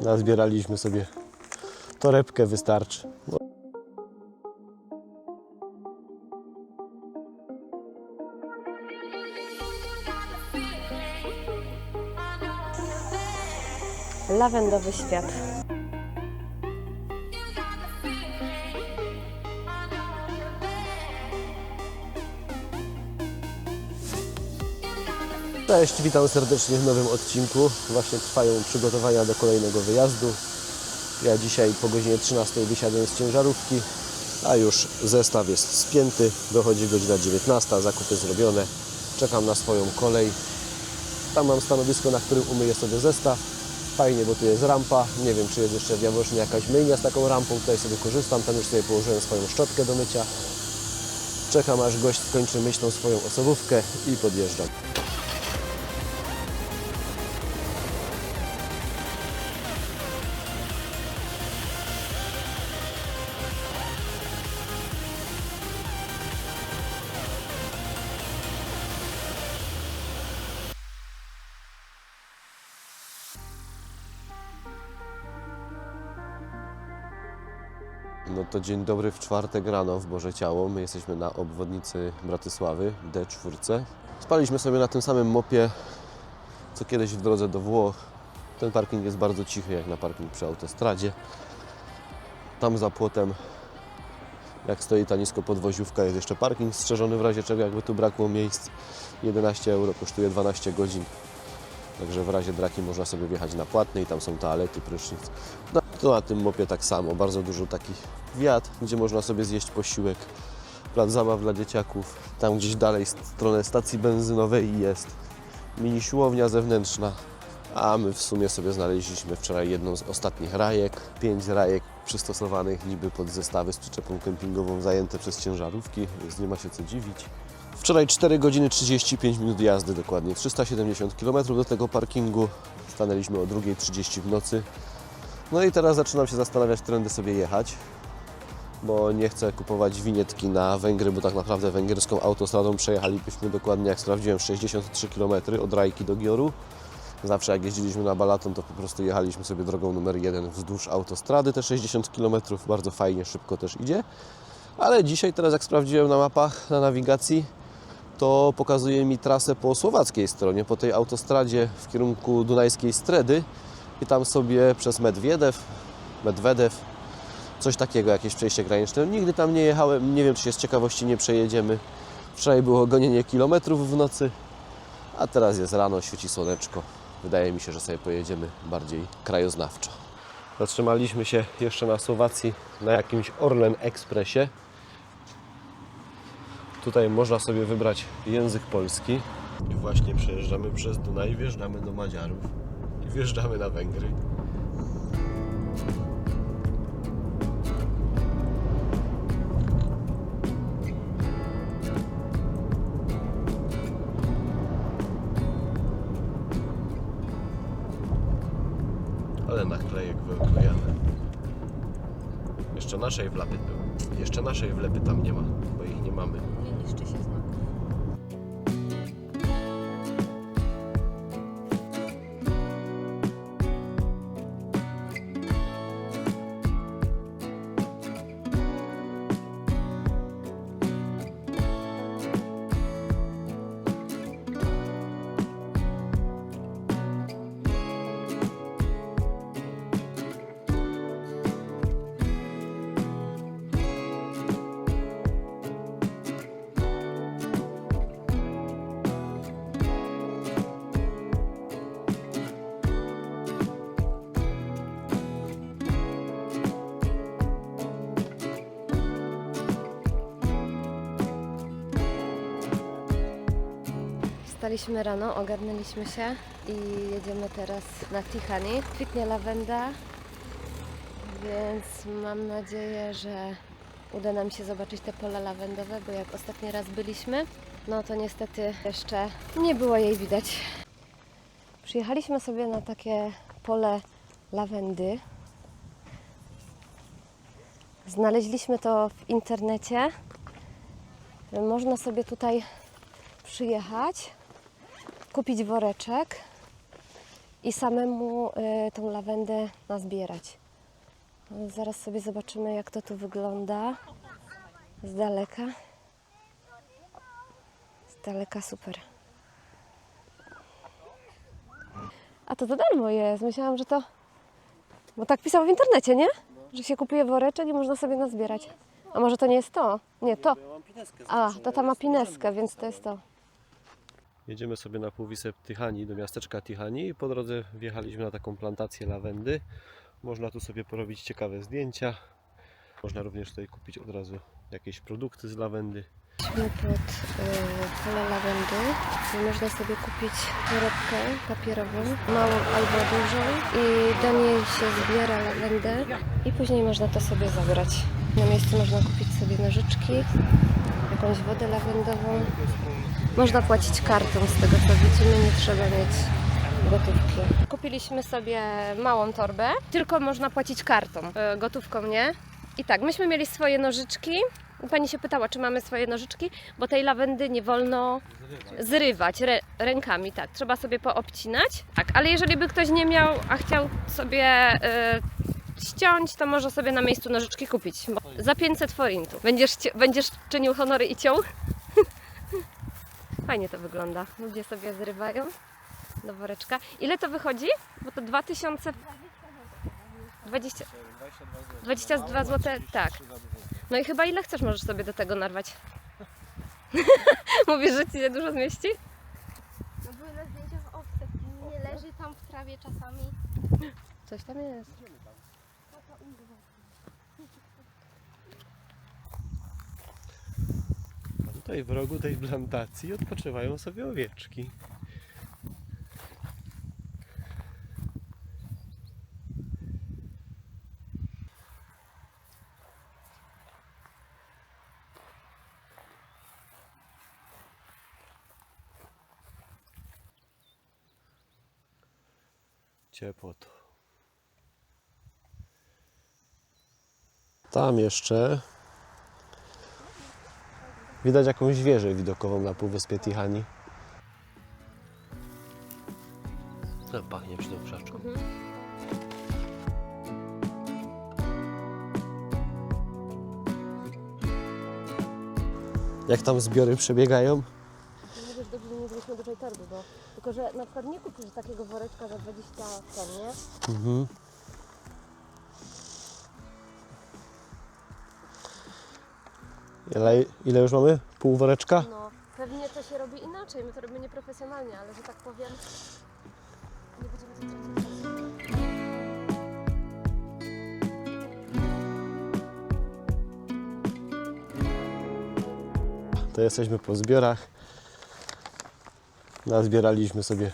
Nazbieraliśmy sobie torebkę, wystarczy. No. Lawendowy świat. Cześć, witam serdecznie w nowym odcinku. Właśnie trwają przygotowania do kolejnego wyjazdu. Ja dzisiaj po godzinie 13 wysiadłem z ciężarówki, a już zestaw jest spięty. Dochodzi godzina 19, zakupy zrobione. Czekam na swoją kolej. Tam mam stanowisko, na którym umyję sobie zestaw. Fajnie, bo tu jest rampa. Nie wiem, czy jest jeszcze w Jaworznie jakaś myjnia z taką rampą. Tutaj sobie korzystam. Tam już sobie położyłem swoją szczotkę do mycia. Czekam, aż gość skończy myć tą swoją osobówkę i podjeżdżam. No to dzień dobry w czwartek rano w Boże Ciało. My jesteśmy na obwodnicy Bratysławy, D4. Spaliśmy sobie na tym samym mopie, co kiedyś w drodze do Włoch. Ten parking jest bardzo cichy, jak na parking przy autostradzie. Tam za płotem, jak stoi ta nisko podwoziówka, jest jeszcze parking strzeżony w razie czego, jakby tu brakło miejsc. 11 euro kosztuje 12 godzin. Także w razie draki można sobie wjechać na płatny i tam są toalety, prysznic. No, to na tym mopie tak samo, bardzo dużo takich wiat, gdzie można sobie zjeść posiłek, plac zabaw dla dzieciaków. Tam gdzieś dalej w stronę stacji benzynowej jest mini siłownia zewnętrzna, a my w sumie sobie znaleźliśmy wczoraj jedną z ostatnich rajek. Pięć rajek przystosowanych niby pod zestawy z przyczepą kempingową zajęte przez ciężarówki, więc nie ma się co dziwić. Wczoraj 4 godziny 35 minut jazdy dokładnie, 370 km do tego parkingu. Stanęliśmy o 2.30 w nocy. No i teraz zaczynam się zastanawiać, którędy sobie jechać, bo nie chcę kupować winietki na Węgry, bo tak naprawdę węgierską autostradą przejechalibyśmy dokładnie, jak sprawdziłem, 63 km od Rajki do Gioru. Zawsze jak jeździliśmy na Balaton, to po prostu jechaliśmy sobie drogą numer jeden wzdłuż autostrady, te 60 km, bardzo fajnie, szybko też idzie. Ale dzisiaj, teraz jak sprawdziłem na mapach, na nawigacji, to pokazuje mi trasę po słowackiej stronie, po tej autostradzie w kierunku Dunajskiej Stredy i tam sobie przez Medwiedew, Medwedew, coś takiego, jakieś przejście graniczne. Nigdy tam nie jechałem, nie wiem czy się z ciekawości nie przejedziemy. Wczoraj było gonienie kilometrów w nocy, a teraz jest rano, świeci słoneczko. Wydaje mi się, że sobie pojedziemy bardziej krajoznawczo. Zatrzymaliśmy się jeszcze na Słowacji na jakimś Orlen Expressie. Tutaj można sobie wybrać język polski. I właśnie przejeżdżamy przez Dunaj, wjeżdżamy do Madziarów wjeżdżamy na Węgry. Ale naklejek wyokrojane. Jeszcze naszej wlepy, jeszcze naszej wlepy tam nie ma, bo ich nie mamy. Nie niszczy się. Wstaliśmy rano, ogarnęliśmy się i jedziemy teraz na Tichani. Kwitnie lawenda, więc mam nadzieję, że uda nam się zobaczyć te pola lawendowe, bo jak ostatni raz byliśmy, no to niestety jeszcze nie było jej widać. Przyjechaliśmy sobie na takie pole lawendy. Znaleźliśmy to w internecie. Można sobie tutaj przyjechać, kupić woreczek i samemu y, tą lawendę nazbierać. No, Zaraz sobie zobaczymy, jak to tu wygląda z daleka. Z daleka super. A to za darmo jest. Myślałam, że to. Bo tak pisał w internecie, nie? Że się kupuje woreczek i można sobie nazbierać. A może to nie jest to? Nie, to. A, to ta ma pineskę, więc to jest to. Jedziemy sobie na półwysep Tychani, do miasteczka Tychani i po drodze wjechaliśmy na taką plantację lawendy. Można tu sobie porobić ciekawe zdjęcia. Można również tutaj kupić od razu jakieś produkty z lawendy. Jesteśmy pod y, pole lawendy można sobie kupić torebkę papierową, małą albo dużą i do niej się zbiera lawendę i później można to sobie zabrać. Na miejscu można kupić sobie nożyczki, jakąś wodę lawendową. Można płacić kartą z tego co widzimy, nie trzeba mieć gotówki. Kupiliśmy sobie małą torbę, tylko można płacić kartą, y, gotówką nie. I tak, myśmy mieli swoje nożyczki. Pani się pytała, czy mamy swoje nożyczki, bo tej lawendy nie wolno zrywać rę, rękami, tak. Trzeba sobie poobcinać. Tak, ale jeżeli by ktoś nie miał, a chciał sobie y, ściąć, to może sobie na miejscu nożyczki kupić. Bo za 500 forintów. Będziesz, będziesz czynił honory i ciął? Fajnie to wygląda. Ludzie sobie zrywają do woreczka. Ile to wychodzi? Bo to 2000... 20... 22 zł, tak. No i chyba ile chcesz możesz sobie do tego narwać? Mówisz, że ci się dużo zmieści? No były na zdjęciach owce, nie leży tam w trawie czasami. Coś tam jest. Tutaj w rogu tej plantacji odpoczywają sobie owieczki. Ciepło tu. Tam jeszcze Widać jakąś wieżę widokową na półwyspie Tihani. To pachnie przy tym krzaczku. Jak tam zbiory przebiegają? Mówisz, dobrze, że nie wzięliśmy dużej torby, bo tylko, że na przykład nie kupisz takiego woreczka za 20 ton, nie? Mhm. Ile, ile już mamy? Pół woreczka? No, pewnie to się robi inaczej, my to robimy nieprofesjonalnie, ale że tak powiem, nie będziemy tu tracić czasu. To jesteśmy po zbiorach. Nazbieraliśmy sobie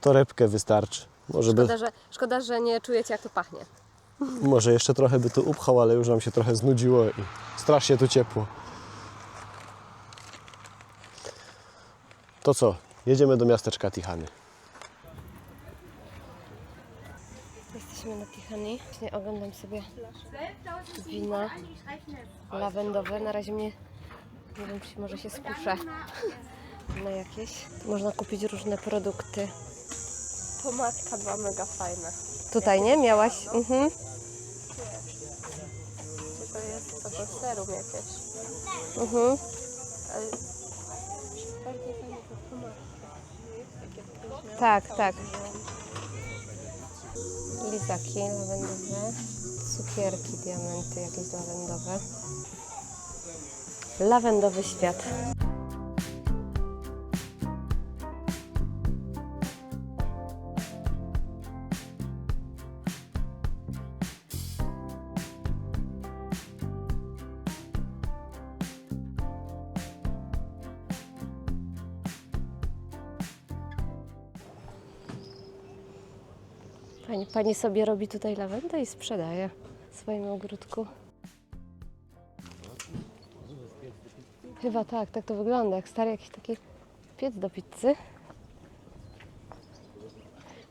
torebkę, wystarczy. Może, by, Szkoda, że, szkoda, że nie czujecie, jak to pachnie. Może jeszcze trochę by tu upchał, ale już nam się trochę znudziło i strasznie tu ciepło. To co? Jedziemy do miasteczka Tichany. Jesteśmy na Tichani. Właśnie oglądam sobie wina lawendowe. Na razie mnie, nie wiem, czy może się skuszę na jakieś. Można kupić różne produkty. Pomadka była mega fajna. Tutaj, nie? Miałaś? Mhm. Czy to jest to, to serum jakieś? Mhm. Ale bardziej fajnie to pomadka. Takie późne. Tak, tak. Lizaki lawendowe. Cukierki, diamenty jakieś lawendowe. Lawendowy świat. Pani, pani sobie robi tutaj lawendę i sprzedaje w swoim ogródku. Chyba tak, tak to wygląda, jak stary jakiś taki piec do pizzy.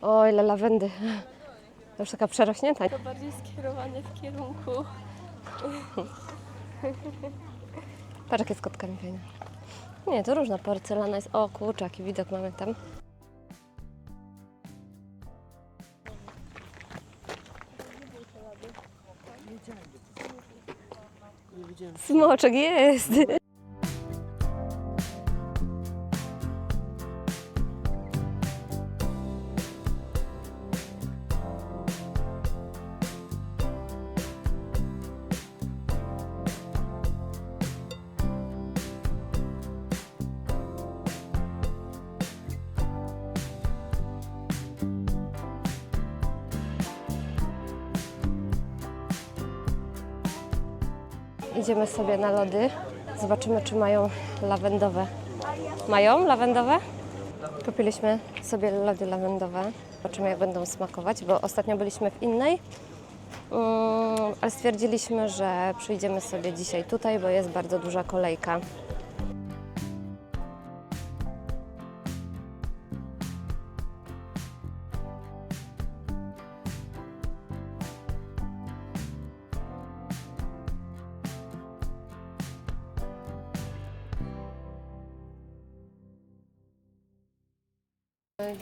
O, ile lawendy. To już taka przerośnięta. To bardziej skierowane w kierunku. Patrz, jakie z kotkami fajne. Nie, to różna porcelana jest. O, kurczę, jaki widok mamy tam. Smoczek, jest! Idziemy sobie na lody. Zobaczymy, czy mają lawendowe. Mają lawendowe? Kupiliśmy sobie lody lawendowe. Zobaczymy, jak będą smakować, bo ostatnio byliśmy w innej. Mm, ale stwierdziliśmy, że przyjdziemy sobie dzisiaj tutaj, bo jest bardzo duża kolejka.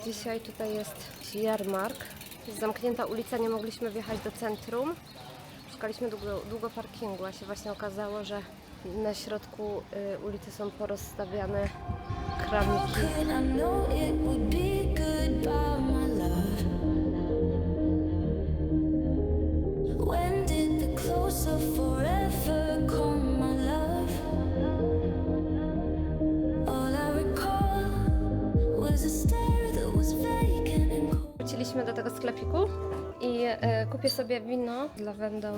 Dzisiaj tutaj jest jarmark. Jest zamknięta ulica, nie mogliśmy wjechać do centrum. Szukaliśmy długo, długo parkingu, a się właśnie okazało, że na środku y, ulicy są porozstawiane kramiki. Wróciliśmy do tego sklepiku i y, kupię sobie wino z lawendą.